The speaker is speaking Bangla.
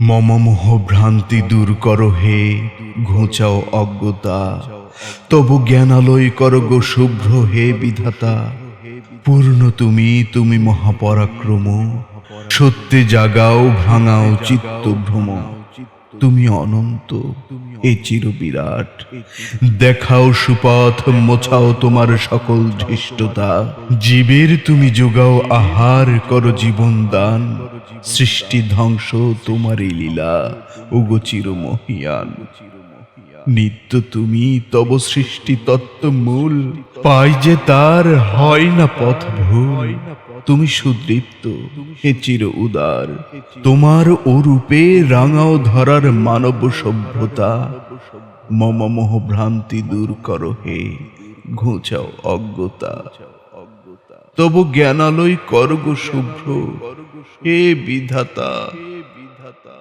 মম মোহ ভ্রান্তি দূর কর হে, ঘোঁচাও অজ্ঞতা। তবু জ্ঞানালয় কর গো শুভ্র হে বিধাতা। পূর্ণ তুমি তুমি মহাপরাক্রম। সত্যে জাগাও, ভাঙাও চিত্ত ভ্রম তুমি অনন্ত, এ চির বিরাট দেখাও সুপথ, মোছাও তোমার সকল ধৃষ্টতা। জীবের তুমি যোগাও, আহার করো জীবন দান। সৃষ্টি ধ্বংস তোমারই লীলা ওগো চির মহিয়ান নিত্য তুমি তব সৃষ্টি তত্ত্ব মূল পাই যে তার হয় না পথ ভুল। তুমি সুদৃপ্ত, হে চির উদার। তোমার ও রূপে রাঙাও ধরার মানব সভ্যতা। মম মোহ ভ্রান্তি দূর করো হে, ঘুচাও অজ্ঞতা। তবু জ্ঞানালয় করগ শুভ্র, হে বিধাতা বিধাতা।